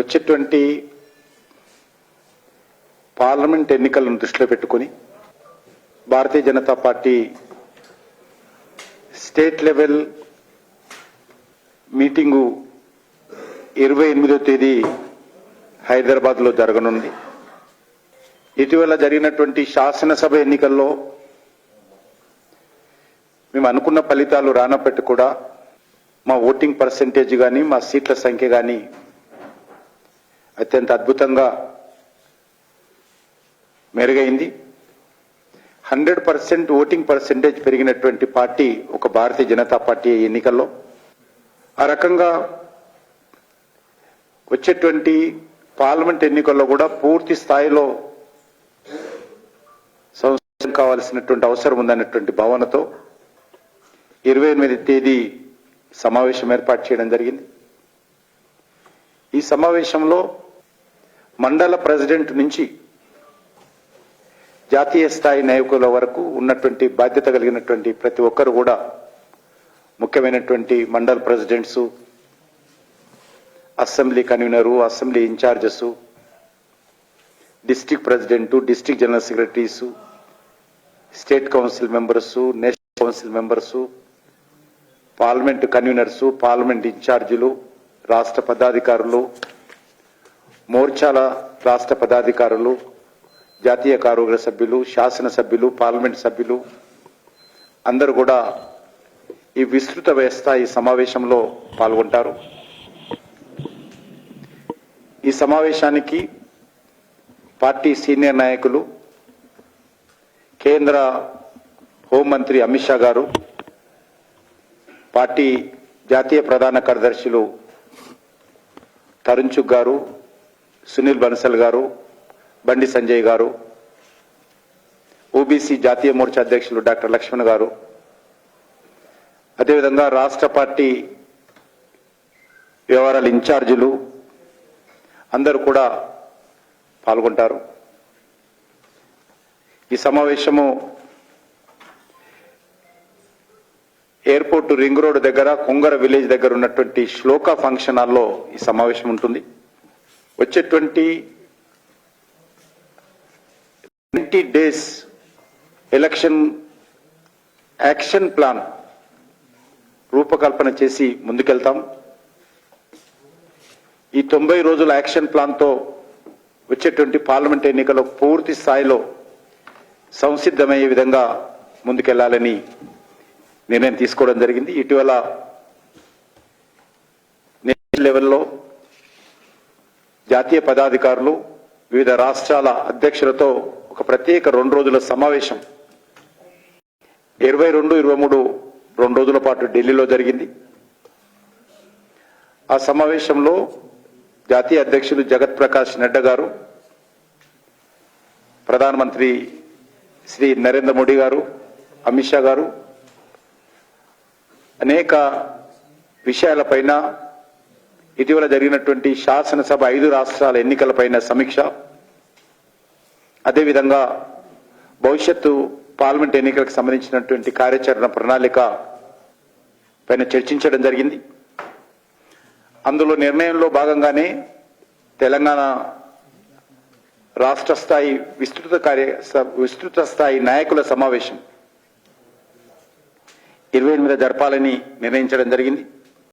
వచ్చేటువంటి పార్లమెంట్ ఎన్నికలను దృష్టిలో పెట్టుకొని Bharatiya Janata party state level meeting ఇరవై ఎనిమిదో తేదీ హైదరాబాద్లో జరగనుంది. ఇటీవల జరిగినటువంటి శాసనసభ ఎన్నికల్లో మేము అనుకున్న ఫలితాలు రానప్పటికీ కూడా మా ఓటింగ్ పర్సంటేజ్ కానీ మా సీట్ల సంఖ్య కానీ అత్యంత అద్భుతంగా మెరుగైంది. హండ్రెడ్ పర్సెంట్ ఓటింగ్ పర్సెంటేజ్ పెరిగినటువంటి పార్టీ ఒక భారతీయ జనతా పార్టీ ఎన్నికల్లో. ఆ రకంగా వచ్చేటువంటి పార్లమెంట్ ఎన్నికల్లో కూడా పూర్తి స్థాయిలో సంస్థ కావాల్సినటువంటి అవసరం ఉందన్నటువంటి భావనతో ఇరవై ఎనిమిది తేదీ సమావేశం ఏర్పాటు చేయడం జరిగింది. ఈ సమావేశంలో మండల ప్రెసిడెంట్ నుంచి జాతీయ స్థాయి నాయకుల వరకు ఉన్నటువంటి బాధ్యత కలిగినటువంటి ప్రతి ఒక్కరు కూడా ముఖ్యమైనటువంటి మండల presidents assembly convenor assembly incharges district president district general secretaries state council members national council members parliament conveners parliament ఇన్ఛార్జీలు రాష్ట్ర పదాధికారులు మోర్చాల రాష్ట్ర పదాధికారులు జాతీయ కార్యవర్గ సభ్యులు శాసనసభ్యులు పార్లమెంట్ సభ్యులు అందరూ కూడా ఈ విస్తృత స్థాయి సమావేశంలో పాల్గొంటారు. ఈ సమావేశానికి పార్టీ సీనియర్ నాయకులు కేంద్ర హోంమంత్రి అమిత్ షా గారు పార్టీ జాతీయ ప్రధాన కార్యదర్శులు తరుణ్ చుగ్ గారు సునీల్ బన్సల్ గారు బండి సంజయ్ గారు ఓబీసీ జాతీయ మోర్చా అధ్యక్షులు డాక్టర్ లక్ష్మణ్ గారు. అదేవిధంగా రాష్ట్ర పార్టీ వ్యవహారాల ఇన్ఛార్జీలు అందరూ కూడా పాల్గొంటారు. ఈ సమావేశము ఎయిర్పోర్ట్ రింగ్ రోడ్ దగ్గర కొంగర విలేజ్ దగ్గర ఉన్నటువంటి శ్లోక ఫంక్షన్ హాల్లో ఈ సమావేశం ఉంటుంది. వచ్చేటువంటి twenty days election action plan రూపకల్పన చేసి ముందుకెళ్తాం. ఈ తొంభై రోజుల యాక్షన్ ప్లాన్తో వచ్చేటువంటి పార్లమెంట్ ఎన్నికలో పూర్తి స్థాయిలో సంసిద్ధమయ్యే విధంగా ముందుకెళ్ళాలని నిర్ణయం తీసుకోవడం జరిగింది. ఇటీవల నేషనల్ లెవెల్లో జాతీయ పదాధికారులు వివిధ రాష్ట్రాల అధ్యక్షులతో ఒక ప్రత్యేక రెండు రోజుల సమావేశం. ఇరవై రెండు ఇరవై మూడు రెండు రోజుల పాటు ఢిల్లీలో జరిగింది. ఆ సమావేశంలో జాతీయ అధ్యక్షులు జగత్ ప్రకాష్ నడ్డా గారు ప్రధానమంత్రి శ్రీ నరేంద్ర మోడీ గారు అమిత్ షా గారు అనేక విషయాలపైన ఇటీవల జరిగినటువంటి శాసనసభ ఐదు రాష్ట్రాల ఎన్నికలపైన సమీక్ష. అదేవిధంగా భవిష్యత్తు పార్లమెంట్ ఎన్నికలకు సంబంధించినటువంటి కార్యాచరణ ప్రణాళిక పైన చర్చించడం జరిగింది. అందులో నిర్ణయంలో భాగంగానే తెలంగాణ రాష్ట్ర స్థాయి విస్తృత కార్య విస్తృత స్థాయి నాయకుల సమావేశం. ఇరవై ఎనిమిది జరపాలని నిర్ణయించడం జరిగింది.